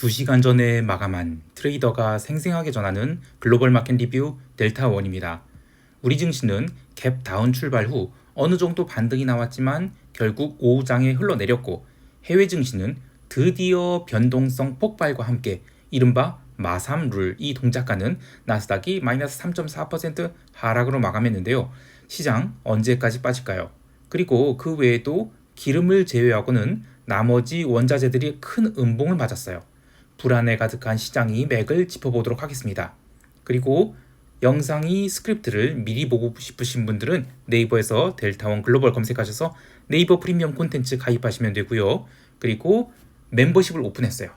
2시간 전에 마감한 트레이더가 생생하게 전하는 글로벌 마켓 리뷰 델타원입니다. 우리 증시는 갭 다운 출발 후 어느 정도 반등이 나왔지만 결국 오후장에 흘러내렸고 해외 증시는 드디어 변동성 폭발과 함께 이른바 마삼룰 이 동작가는 나스닥이 마이너스 3.4% 하락으로 마감했는데요. 시장 언제까지 빠질까요? 그리고 그 외에도 기름을 제외하고는 나머지 원자재들이 큰 음봉을 맞았어요. 불안에 가득한 시장이 맥을 짚어보도록 하겠습니다. 그리고 영상이 스크립트를 미리 보고 싶으신 분들은 네이버에서 델타원 글로벌 검색하셔서 네이버 프리미엄 콘텐츠 가입하시면 되고요. 그리고 멤버십을 오픈했어요.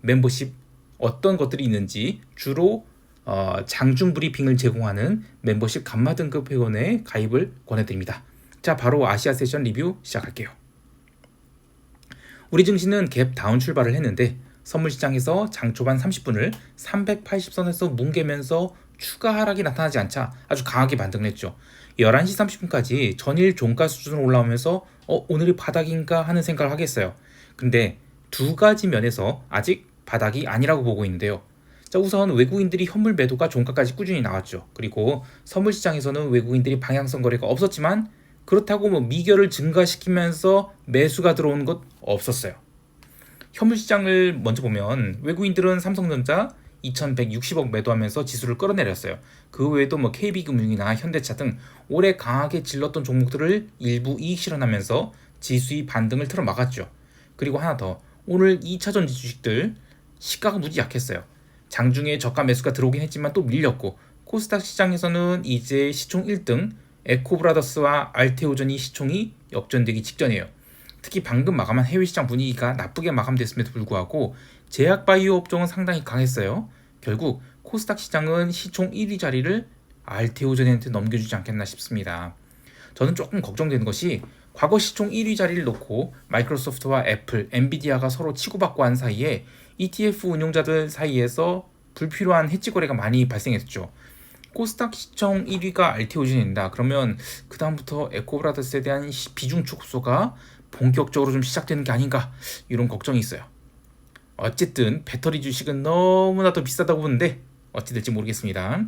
멤버십 어떤 것들이 있는지 주로 어, 장중 브리핑을 제공하는 멤버십 감마 등급 회원에 가입을 권해드립니다. 자, 바로 아시아 세션 리뷰 시작할게요. 우리 증시는 갭 다운 출발을 했는데 선물 시장에서 장 초반 30분을 380선에서 뭉개면서 추가 하락이 나타나지 않자 아주 강하게 반등을 했죠. 11시 30분까지 전일 종가 수준으로 올라오면서 어, 오늘이 바닥인가 하는 생각을 하겠어요. 근데 두 가지 면에서 아직 바닥이 아니라고 보고 있는데요. 자, 우선 외국인들이 현물 매도가 종가까지 꾸준히 나왔죠. 그리고 선물 시장에서는 외국인들이 방향성 거래가 없었지만 그렇다고 뭐 미결을 증가시키면서 매수가 들어오는 것 없었어요. 현물 시장을 먼저 보면 외국인들은 삼성전자 2160억 매도하면서 지수를 끌어내렸어요. 그 외에도 뭐 KB금융이나 현대차 등 올해 강하게 질렀던 종목들을 일부 이익 실현하면서 지수의 반등을 틀어 막았죠. 그리고 하나 더 오늘 2차전지 주식들 시가가 무지 약했어요. 장중에 저가 매수가 들어오긴 했지만 또 밀렸고 코스닥 시장에서는 이제 시총 1등 에코브라더스와 알테오전이 시총이 역전되기 직전이에요. 특히 방금 마감한 해외 시장 분위기가 나쁘게 마감됐음에도 불구하고 제약 바이오 업종은 상당히 강했어요. 결국 코스닥 시장은 시총 1위 자리를 알테오전한테 넘겨주지 않겠나 싶습니다. 저는 조금 걱정되는 것이 과거 시총 1위 자리를 놓고 마이크로소프트와 애플, 엔비디아가 서로 치고받고 한 사이에 ETF 운용자들 사이에서 불필요한 해지 거래가 많이 발생했죠. 코스닥 시총 1위가 알테오전입니다. 그러면 그 다음부터 에코브라더스에 대한 비중 축소가 본격적으로 좀 시작되는 게 아닌가 이런 걱정이 있어요. 어쨌든 배터리 주식은 너무나도 비싸다고 보는데 어찌 될지 모르겠습니다.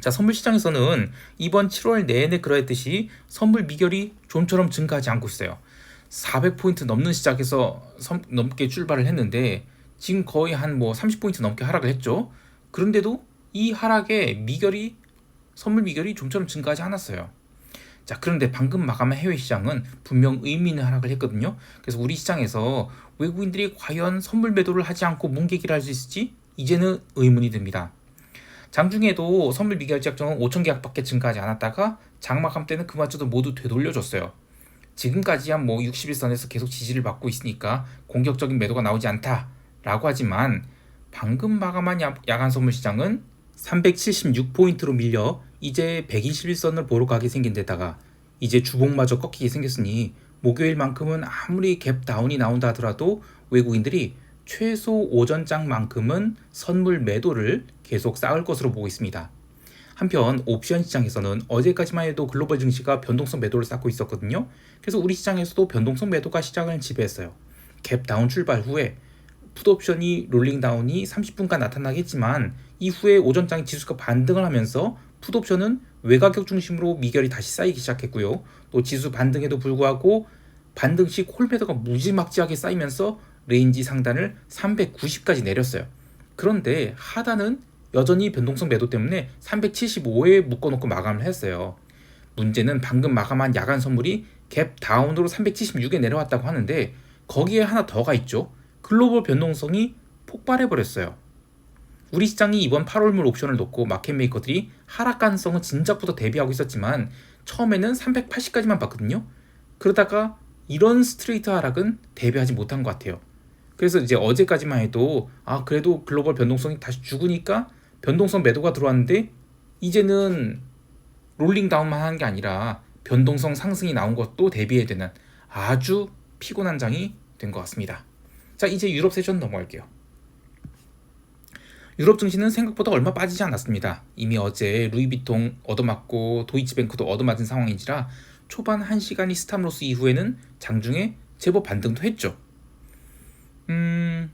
자, 선물 시장에서는 이번 7월 내내 그러했듯이 선물 미결이 좀처럼 증가하지 않고 있어요. 400포인트 넘는 시작에서 섬, 넘게 출발을 했는데 지금 거의 한 뭐 30포인트 넘게 하락을 했죠. 그런데도 이 하락에 미결이 선물 미결이 좀처럼 증가하지 않았어요. 자, 그런데 방금 마감한 해외 시장은 분명 의미 있는 하락을 했거든요. 그래서 우리 시장에서 외국인들이 과연 선물 매도를 하지 않고 뭉개기를 할 수 있을지 이제는 의문이 듭니다. 장중에도 선물 미결 계약정은 5천 계약밖에 증가하지 않았다가 장마감 때는 그마저도 모두 되돌려줬어요. 지금까지야 뭐 61선에서 계속 지지를 받고 있으니까 공격적인 매도가 나오지 않다라고 하지만 방금 마감한 야간 선물 시장은 376포인트로 밀려 이제 121선을 보러 가게 생긴 데다가 이제 주봉마저 꺾이게 생겼으니 목요일만큼은 아무리 갭 다운이 나온다 하더라도 외국인들이 최소 오전장만큼은 선물 매도를 계속 쌓을 것으로 보고 있습니다. 한편 옵션 시장에서는 어제까지만 해도 글로벌 증시가 변동성 매도를 쌓고 있었거든요. 그래서 우리 시장에서도 변동성 매도가 시장을 지배했어요. 갭 다운 출발 후에 풋옵션이 롤링 다운이 30분간 나타나겠지만 이후에 오전장의 지수가 반등을 하면서 풋옵션은 외가격 중심으로 미결이 다시 쌓이기 시작했고요. 또 지수 반등에도 불구하고 반등 시 콜매도가 무지막지하게 쌓이면서 레인지 상단을 390까지 내렸어요. 그런데 하단은 여전히 변동성 매도 때문에 375에 묶어놓고 마감을 했어요. 문제는 방금 마감한 야간 선물이 갭 다운으로 376에 내려왔다고 하는데 거기에 하나 더가 있죠. 글로벌 변동성이 폭발해 버렸어요. 우리 시장이 이번 8월물 옵션을 놓고 마켓 메이커들이 하락 가능성은 진작부터 대비하고 있었지만 처음에는 380까지만 봤거든요. 그러다가 이런 스트레이트 하락은 대비하지 못한 것 같아요. 그래서 이제 어제까지만 해도 아 그래도 글로벌 변동성이 다시 죽으니까 변동성 매도가 들어왔는데 이제는 롤링 다운만 하는 게 아니라 변동성 상승이 나온 것도 대비해야 되는 아주 피곤한 장이 된 것 같습니다. 자 이제 유럽 세션 넘어갈게요. 유럽 증시는 생각보다 얼마 빠지지 않았습니다. 이미 어제 루이비통 얻어맞고 도이치뱅크도 얻어맞은 상황인지라 초반 1시간이 스탑로스 이후에는 장중에 제법 반등도 했죠. 음,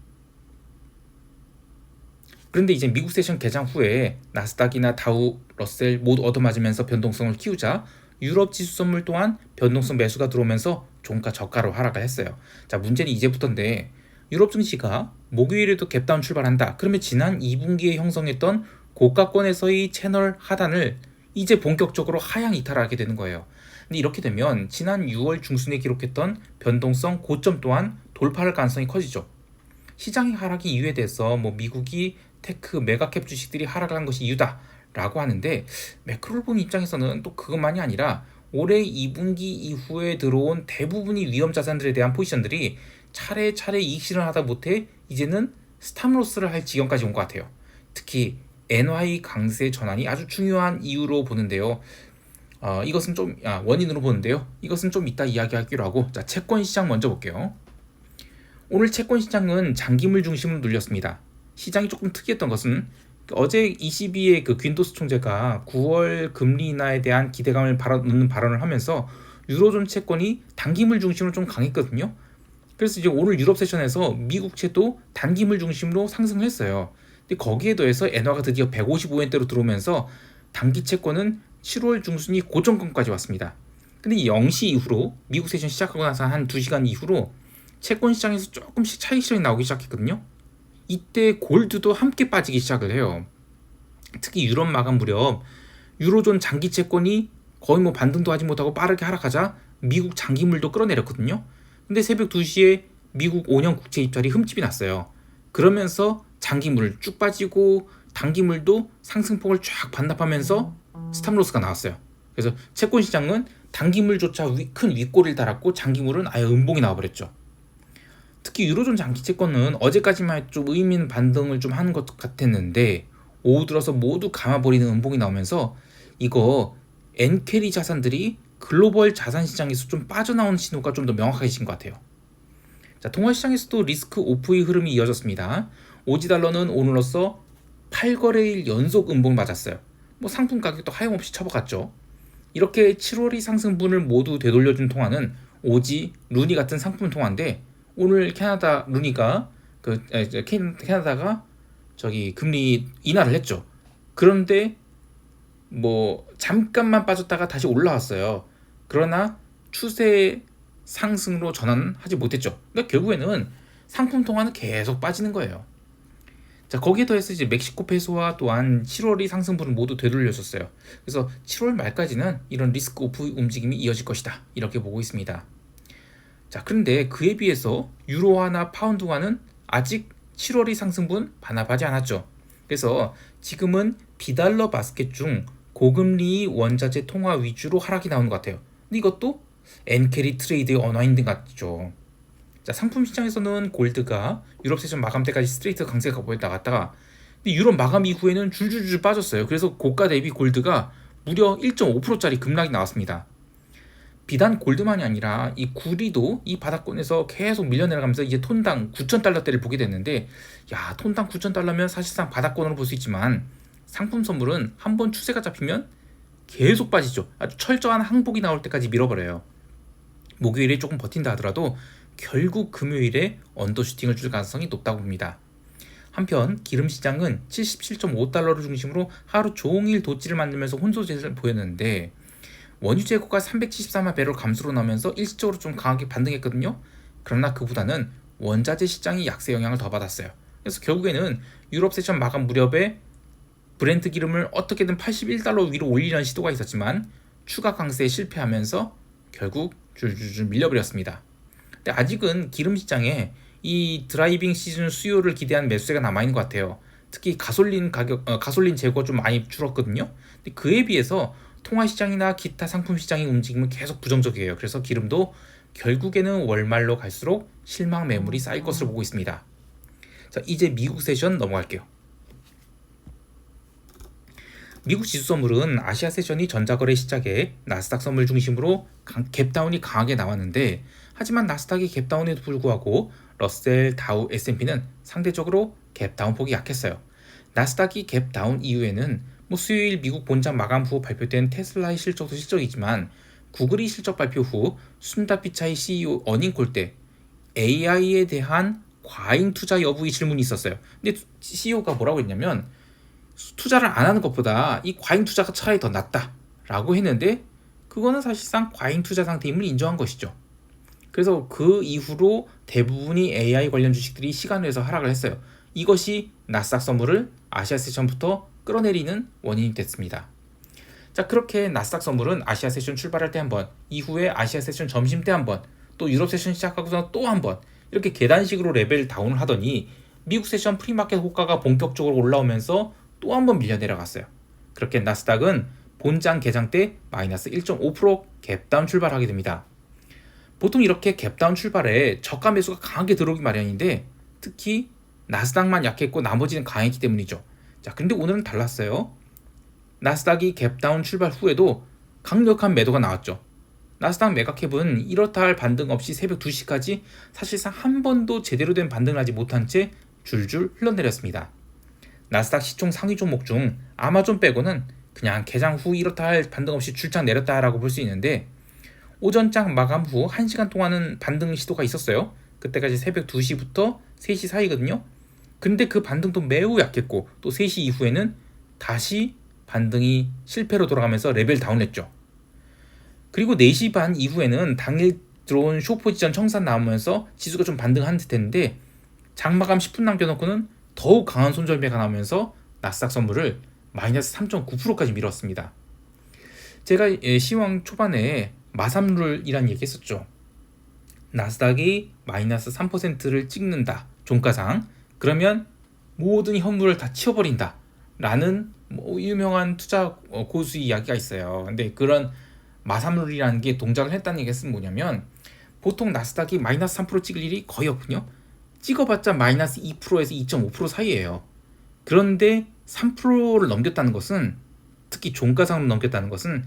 그런데 이제 미국 세션 개장 후에 나스닥이나 다우, 러셀 모두 얻어맞으면서 변동성을 키우자 유럽 지수 선물 또한 변동성 매수가 들어오면서 종가 저가로 하락을 했어요. 자, 문제는 이제부터인데 유럽 증시가 목요일에도 갭다운 출발한다. 그러면 지난 2분기에 형성했던 고가권에서의 채널 하단을 이제 본격적으로 하향 이탈하게 되는 거예요. 근데 이렇게 되면 지난 6월 중순에 기록했던 변동성 고점 또한 돌파할 가능성이 커지죠. 시장의 하락이 이유에 대해서 뭐 미국이 테크 메가캡 주식들이 하락을 한 것이 이유다라고 하는데 매크로를 보는 입장에서는 또 그것만이 아니라 올해 2분기 이후에 들어온 대부분이 위험 자산들에 대한 포지션들이 차례차례 이익 실현을 하다 못해 이제는 스탑로스를 할 지경까지 온 것 같아요. 특히 NY 강세 전환이 아주 중요한 이유로 보는데요. 어, 이것은 좀 아, 원인으로 보는데요. 이것은 좀 이따 이야기하기로 하고 자 채권 시장 먼저 볼게요. 오늘 채권 시장은 장기물 중심으로 눌렸습니다. 시장이 조금 특이했던 것은 어제 22의 그 귄도스 총재가 9월 금리 인하에 대한 기대감을 발언, 발언을 하면서 유로존 채권이 단기물 중심으로 좀 강했거든요. 그래서 이제 오늘 유럽 세션에서 미국채도 단기물 중심으로 상승했어요. 근데 거기에 더해서 엔화가 드디어 155엔대로 들어오면서 단기 채권은 7월 중순이 고점권까지 왔습니다. 근데 0시 이후로 미국 세션 시작하고 나서 한 2시간 이후로 채권 시장에서 조금씩 차익 실현이 나오기 시작했거든요. 이때 골드도 함께 빠지기 시작을 해요. 특히 유럽 마감 무렵 유로존 장기 채권이 거의 뭐 반등도 하지 못하고 빠르게 하락하자 미국 장기물도 끌어내렸거든요. 근데 새벽 2시에 미국 5년 국채 입찰이 흠집이 났어요. 그러면서 장기물 쭉 빠지고 단기물도 상승폭을 쫙 반납하면서 스탑로스가 나왔어요. 그래서 채권 시장은 단기물조차 위, 큰 윗골을 달았고 장기물은 아예 음봉이 나와버렸죠. 특히 유로존 장기 채권은 어제까지만 좀 의미 있는 반등을 좀 하는 것 같았는데 오후 들어서 모두 감아버리는 음봉이 나오면서 이거 엔캐리 자산들이 글로벌 자산 시장에서 좀 빠져나오는 신호가 좀 더 명확해진 것 같아요. 자, 통화 시장에서도 리스크 오프의 흐름이 이어졌습니다. 오지 달러는 오늘로써 8거래일 연속 음봉 맞았어요. 뭐 상품 가격도 하염없이 쳐박았죠. 이렇게 7월의 상승분을 모두 되돌려준 통화는 오지, 루니 같은 상품 통화인데 오늘 캐나다 루니가 그 캐나다가 저기 금리 인하를 했죠. 그런데 뭐 잠깐만 빠졌다가 다시 올라왔어요. 그러나 추세 상승으로 전환하지 못했죠. 그러니까 결국에는 상품 통화는 계속 빠지는 거예요. 자 거기에 더해서 이제 멕시코 페소와 또한 7월이 상승분을 모두 되돌려줬어요. 그래서 7월 말까지는 이런 리스크 오프 움직임이 이어질 것이다 이렇게 보고 있습니다. 자 그런데 그에 비해서 유로화나 파운드화는 아직 7월이 상승분 반납하지 않았죠. 그래서 지금은 비달러 바스켓 중 고금리 원자재 통화 위주로 하락이 나오는 것 같아요. 근데 이것도 엔캐리 트레이드의 언어인 등 같죠. 자, 상품 시장에서는 골드가 유럽 세션 마감 때까지 스트레이트 강세가 보였다 갔다가 근데 유럽 마감 이후에는 줄줄줄 빠졌어요. 그래서 고가 대비 골드가 무려 1.5%짜리 급락이 나왔습니다. 비단 골드만이 아니라 이 구리도 이 바닥권에서 계속 밀려 내려가면서 이제 톤당 9,000달러대를 보게 됐는데 야 톤당 9,000달러면 사실상 바닥권으로 볼 수 있지만 상품 선물은 한 번 추세가 잡히면 계속 빠지죠. 아주 철저한 항복이 나올 때까지 밀어버려요. 목요일에 조금 버틴다 하더라도 결국 금요일에 언더슈팅을 줄 가능성이 높다고 봅니다. 한편 기름 시장은 77.5달러를 중심으로 하루 종일 도치를 만들면서 혼조세를 보였는데 원유 재 고가 374만 배럴 감소로 나면서 일시적으로 좀 강하게 반등했거든요. 그러나 그보다는 원자재 시장이 약세 영향을 더 받았어요. 그래서 결국에는 유럽 세션 마감 무렵에 브렌트 기름을 어떻게든 81달러 위로 올리려는 시도가 있었지만 추가 강세에 실패하면서 결국 줄줄줄 밀려버렸습니다. 근데 아직은 기름 시장에 이 드라이빙 시즌 수요를 기대한 매수세가 남아 있는 것 같아요. 특히 가솔린 가격, 어, 가솔린 재고가 좀 많이 줄었거든요. 근데 그에 비해서 통화 시장이나 기타 상품 시장의 움직임은 계속 부정적이에요. 그래서 기름도 결국에는 월말로 갈수록 실망 매물이 쌓일 것으로 보고 있습니다. 자, 이제 미국 세션 넘어갈게요. 미국 지수 선물은 아시아 세션이 전자거래 시작에 나스닥 선물 중심으로 갭다운이 강하게 나왔는데 하지만 나스닥이 갭다운에도 불구하고 러셀, 다우, S&P는 상대적으로 갭다운 폭이 약했어요. 나스닥이 갭다운 이후에는 뭐 수요일 미국 본장 마감 후 발표된 테슬라의 실적도 실적이지만 구글이 실적 발표 후 순다 피차이 CEO 어닝콜 때 AI에 대한 과잉 투자 여부의 질문이 있었어요. 근데 CEO가 뭐라고 했냐면 투자를 안 하는 것보다 이 과잉 투자가 차라리 더 낫다라고 했는데 그거는 사실상 과잉 투자 상태임을 인정한 것이죠. 그래서 그 이후로 대부분이 AI 관련 주식들이 시간을 내서 하락을 했어요. 이것이 나스닥 선물을 아시아 세션부터 끌어내리는 원인이 됐습니다. 자 그렇게 나스닥 선물은 아시아 세션 출발할 때 한 번, 이후에 아시아 세션 점심 때 한 번, 또 유럽 세션 시작하고서 또 한번 이렇게 계단식으로 레벨 다운을 하더니 미국 세션 프리마켓 호가가 본격적으로 올라오면서 또 한 번 밀려 내려갔어요. 그렇게 나스닥은 본장 개장 때 마이너스 1.5% 갭다운 출발하게 됩니다. 보통 이렇게 갭다운 출발에 저가 매수가 강하게 들어오기 마련인데 특히 나스닥만 약했고 나머지는 강했기 때문이죠. 자, 근데 오늘은 달랐어요. 나스닥이 갭다운 출발 후에도 강력한 매도가 나왔죠. 나스닥 메가캡은 이렇다 할 반등 없이 새벽 2시까지 사실상 한 번도 제대로 된 반등을 하지 못한 채 줄줄 흘러내렸습니다. 나스닥 시총 상위 종목 중 아마존 빼고는 그냥 개장 후 이렇다 할 반등 없이 줄창 내렸다라고 볼 수 있는데 오전장 마감 후 1시간 동안은 반등 시도가 있었어요. 그때까지 새벽 2시부터 3시 사이거든요. 근데 그 반등도 매우 약했고 또 3시 이후에는 다시 반등이 실패로 돌아가면서 레벨 다운했죠. 그리고 4시 반 이후에는 당일 들어온 쇼포지션 청산 나오면서 지수가 좀 반등한 듯했는데 장마감 10분 남겨놓고는 더욱 강한 손절매가 나오면서 나스닥 선물을 마이너스 3.9%까지 밀었습니다. 제가 예, 시황 초반에 마삼룰이란 얘기 했었죠. 나스닥이 마이너스 3%를 찍는다. 종가상. 그러면 모든 현물을 다 치워버린다. 라는 뭐 유명한 투자 어, 고수 이야기가 있어요. 근데 그런 마삼룰이라는 게 동작을 했다는 얘기가 뭐냐면 보통 나스닥이 마이너스 3% 찍을 일이 거의 없군요. 찍어봤자 마이너스 2%에서 2.5% 사이예요. 그런데 3%를 넘겼다는 것은 특히 종가상으로 넘겼다는 것은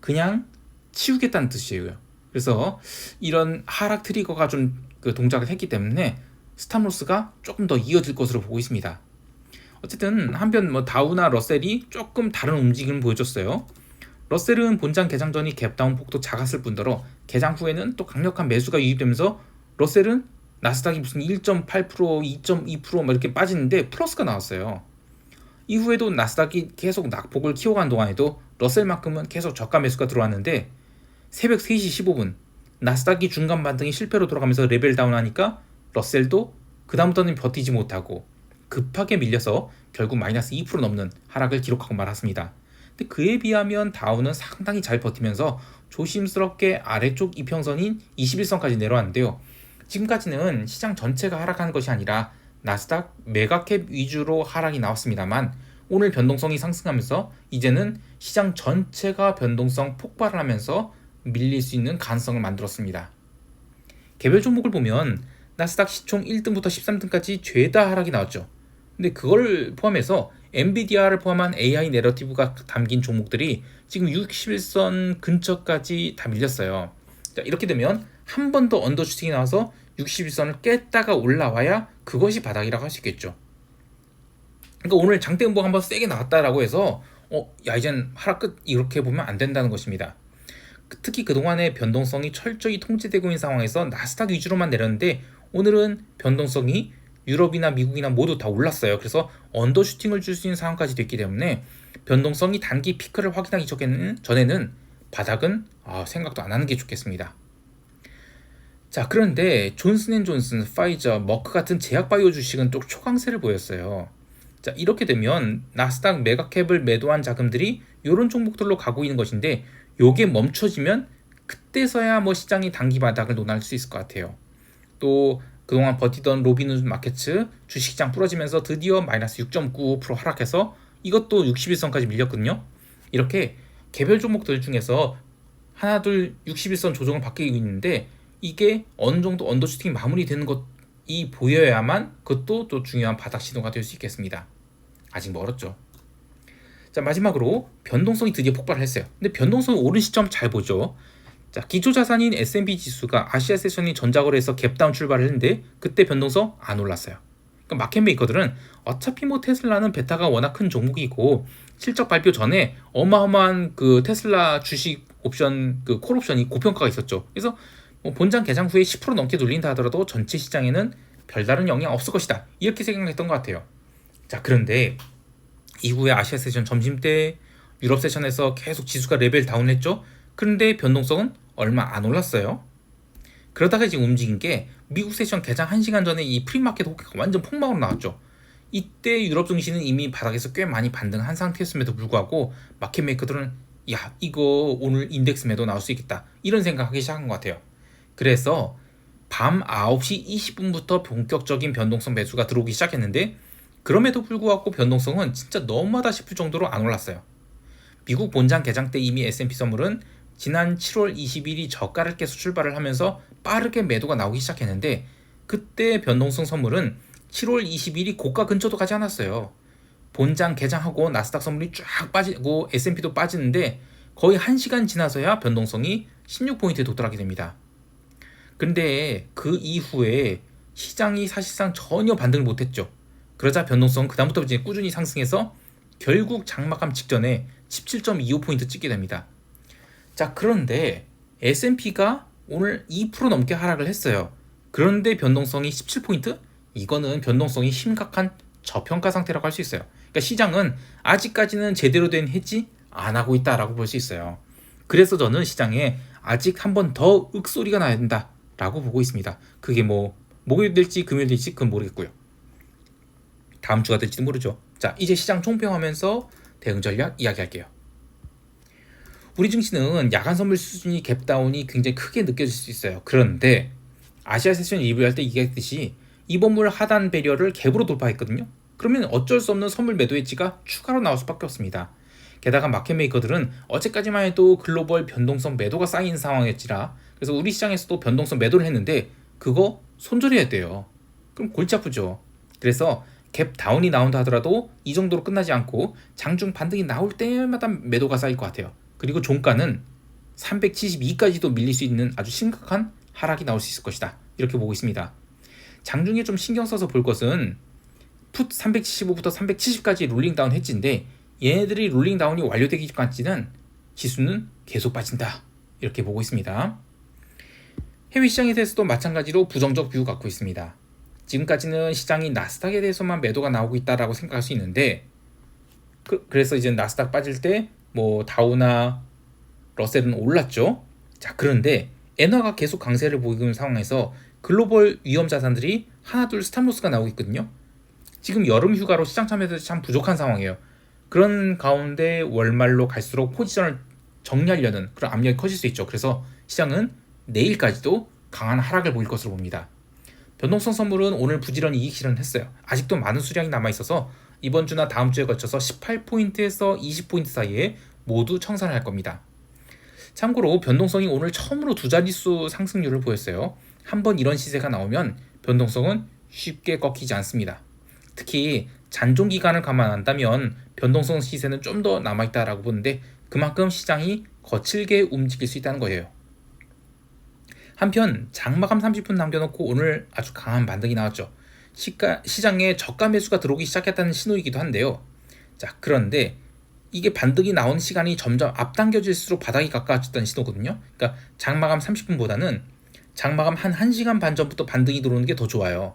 그냥 치우겠다는 뜻이에요. 그래서 이런 하락 트리거가 좀 그 동작을 했기 때문에 스탑로스가 조금 더 이어질 것으로 보고 있습니다. 어쨌든 한편 뭐 다우나 러셀이 조금 다른 움직임을 보여줬어요. 러셀은 본장 개장 전이 갭다운 폭도 작았을 뿐더러 개장 후에는 또 강력한 매수가 유입되면서 러셀은 나스닥이 무슨 1.8% 2.2%막 이렇게 빠지는데 플러스가 나왔어요. 이후에도 나스닥이 계속 낙폭을 키워간 동안에도 러셀만큼은 계속 저가 매수가 들어왔는데 새벽 3시 15분 나스닥이 중간 반등이 실패로 돌아가면서 레벨 다운하니까 러셀도 그다음부터는 버티지 못하고 급하게 밀려서 결국 마이너스 2% 넘는 하락을 기록하고 말았습니다. 근데 그에 비하면 다우는 상당히 잘 버티면서 조심스럽게 아래쪽 이평선인 21선까지 내려왔는데요. 지금까지는 시장 전체가 하락하는 것이 아니라 나스닥 메가캡 위주로 하락이 나왔습니다만 오늘 변동성이 상승하면서 이제는 시장 전체가 변동성 폭발을 하면서 밀릴 수 있는 가능성을 만들었습니다. 개별 종목을 보면 나스닥 시총 1등부터 13등까지 죄다 하락이 나왔죠. 근데 그걸 포함해서 엔비디아를 포함한 AI 내러티브가 담긴 종목들이 지금 61선 근처까지 다 밀렸어요. 자, 이렇게 되면 한 번 더 언더슈팅이 나와서 61선을 깼다가 올라와야 그것이 바닥이라고 할 수 있겠죠. 그러니까 오늘 장대음봉 한번 세게 나왔다라고 해서 어, 야 이젠 하락 끝 이렇게 보면 안 된다는 것입니다. 특히 그동안의 변동성이 철저히 통제되고 있는 상황에서 나스닥 위주로만 내렸는데 오늘은 변동성이 유럽이나 미국이나 모두 다 올랐어요. 그래서 언더슈팅을 줄 수 있는 상황까지 됐기 때문에 변동성이 단기 피크를 확인하기 전에는 바닥은 아, 생각도 안 하는 게 좋겠습니다. 자, 그런데 존슨앤존슨, 파이저, 머크 같은 제약바이오 주식은 또 초강세를 보였어요. 자, 이렇게 되면 나스닥 메가캡을 매도한 자금들이 이런 종목들로 가고 있는 것인데 요게 멈춰지면 그때서야 뭐 시장이 단기 바닥을 논할 수 있을 것 같아요. 또 그동안 버티던 로비누 마켓츠 주식장 부러지면서 드디어 마이너스 6.95% 하락해서 이것도 61선까지 밀렸거든요. 이렇게 개별 종목들 중에서 하나 둘 61선 조정을 받고 있는데 이게 어느 정도 언더 슈팅이 마무리되는 것이 보여야만 그것도 또 중요한 바닥 시도가 될 수 있겠습니다. 아직 멀었죠. 자 마지막으로 변동성이 드디어 폭발을 했어요. 근데 변동성이 오른 시점 잘 보죠. 자 기초 자산인 S&P 지수가 아시아 세션이 전자거래에서 갭다운 출발을 했는데 그때 변동성 안 올랐어요. 그러니까 마켓 메이커들은 어차피 뭐 테슬라는 베타가 워낙 큰 종목이고 실적 발표 전에 어마어마한 그 테슬라 주식 옵션 그 콜 옵션이 고평가가 있었죠. 그래서 뭐 본장 개장 후에 10% 넘게 눌린다 하더라도 전체 시장에는 별다른 영향 없을 것이다. 이렇게 생각했던 것 같아요. 자, 그런데 이후에 아시아 세션 점심 때 유럽 세션에서 계속 지수가 레벨 다운했죠. 그런데 변동성은 얼마 안 올랐어요. 그러다가 지금 움직인 게 미국 세션 개장 1시간 전에 이 프리마켓 호가가 완전 폭망으로 나왔죠. 이때 유럽 증시는 이미 바닥에서 꽤 많이 반등한 상태였음에도 불구하고 마켓 메이커들은 야 이거 오늘 인덱스 매도 나올 수 있겠다 이런 생각하기 시작한 것 같아요. 그래서 밤 9시 20분부터 본격적인 변동성 매수가 들어오기 시작했는데 그럼에도 불구하고 변동성은 진짜 너무하다 싶을 정도로 안 올랐어요. 미국 본장 개장 때 이미 S&P 선물은 지난 7월 20일이 저가를 깨서 출발을 하면서 빠르게 매도가 나오기 시작했는데 그때 변동성 선물은 7월 20일이 고가 근처도 가지 않았어요. 본장 개장하고 나스닥 선물이 쫙 빠지고 S&P도 빠지는데 거의 1시간 지나서야 변동성이 16포인트에 도달하게 됩니다. 근데 그 이후에 시장이 사실상 전혀 반등을 못했죠. 그러자 변동성은 그다음부터 이제 꾸준히 상승해서 결국 장마감 직전에 17.25포인트 찍게 됩니다. 자, 그런데 S&P가 오늘 2% 넘게 하락을 했어요. 그런데 변동성이 17포인트? 이거는 변동성이 심각한 저평가 상태라고 할 수 있어요. 그러니까 시장은 아직까지는 제대로 된 해지 안 하고 있다라고 볼 수 있어요. 그래서 저는 시장에 아직 한 번 더 윽소리가 나야 된다 라고 보고 있습니다. 그게 뭐 목요일 될지 금요일 될지 그건 모르겠고요. 다음 주가 될지도 모르죠. 자, 이제 시장 총평하면서 대응 전략 이야기할게요. 우리 증시는 야간 선물 수준이 갭다운이 굉장히 크게 느껴질 수 있어요. 그런데 아시아 세션 리뷰할 때 얘기했듯이 이번물 하단 배려를 갭으로 돌파했거든요. 그러면 어쩔 수 없는 선물 매도 엣지가 추가로 나올 수밖에 없습니다. 게다가 마켓 메이커들은 어제까지만 해도 글로벌 변동성 매도가 쌓인 상황이었지라 그래서 우리 시장에서도 변동성 매도를 했는데 그거 손절해야 돼요. 그럼 골치 아프죠. 그래서 갭 다운이 나온다 하더라도 이 정도로 끝나지 않고 장중 반등이 나올 때마다 매도가 쌓일 것 같아요. 그리고 종가는 372까지도 밀릴 수 있는 아주 심각한 하락이 나올 수 있을 것이다. 이렇게 보고 있습니다. 장중에 좀 신경 써서 볼 것은 풋 375부터 370까지 롤링 다운 했지인데 얘네들이 롤링 다운이 완료되기까지는 지수는 계속 빠진다. 이렇게 보고 있습니다. 해외 시장에 대해서도 마찬가지로 부정적 뷰 갖고 있습니다. 지금까지는 시장이 나스닥에 대해서만 매도가 나오고 있다라고 생각할 수 있는데 그, 래서 이제 나스닥 빠질 때 뭐 다우나 러셀은 올랐죠. 자 그런데 엔화가 계속 강세를 보이고 있는 상황에서 글로벌 위험 자산들이 하나 둘 스탑로스가 나오고 있거든요. 지금 여름 휴가로 시장 참여도 참 부족한 상황이에요. 그런 가운데 월말로 갈수록 포지션을 정리하려는 그런 압력이 커질 수 있죠. 그래서 시장은 내일까지도 강한 하락을 보일 것으로 봅니다. 변동성 선물은 오늘 부지런히 이익 실현했어요. 아직도 많은 수량이 남아 있어서 이번 주나 다음 주에 거쳐서 18포인트에서 20포인트 사이에 모두 청산을 할 겁니다. 참고로 변동성이 오늘 처음으로 두 자릿수 상승률을 보였어요. 한번 이런 시세가 나오면 변동성은 쉽게 꺾이지 않습니다. 특히 잔존 기간을 감안한다면 변동성 시세는 좀 더 남아있다라고 보는데 그만큼 시장이 거칠게 움직일 수 있다는 거예요. 한편 장마감 30분 남겨놓고 오늘 아주 강한 반등이 나왔죠. 시가, 시장에 저가 매수가 들어오기 시작했다는 신호이기도 한데요. 자 그런데 이게 반등이 나온 시간이 점점 앞당겨질수록 바닥이 가까워졌다는 신호거든요. 그러니까 장마감 30분보다는 장마감 한 1시간 반 전부터 반등이 들어오는 게 더 좋아요.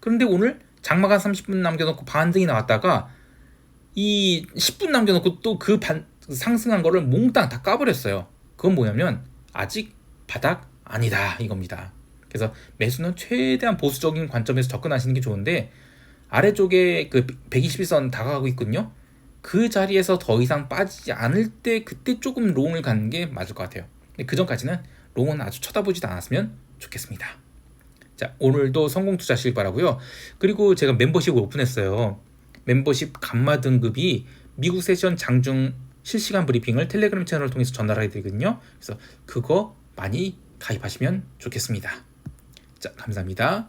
그런데 오늘 장마감 30분 남겨놓고 반등이 나왔다가 이 10분 남겨놓고 또 그 상승한 거를 몽땅 다 까버렸어요. 그건 뭐냐면 아직 바닥 아니다 이겁니다. 그래서 매수는 최대한 보수적인 관점에서 접근하시는 게 좋은데 아래쪽에 그 121선 다가가고 있거든요. 그 자리에서 더 이상 빠지지 않을 때 그때 조금 롱을 가는 게 맞을 것 같아요. 그 전까지는 롱은 아주 쳐다보지도 않았으면 좋겠습니다. 자 오늘도 성공 투자하시길 바라고요. 그리고 제가 멤버십을 오픈했어요. 멤버십 감마 등급이 미국 세션 장중 실시간 브리핑을 텔레그램 채널을 통해서 전달해 드리거든요. 그래서 그거 많이 가입하시면 좋겠습니다. 자, 감사합니다.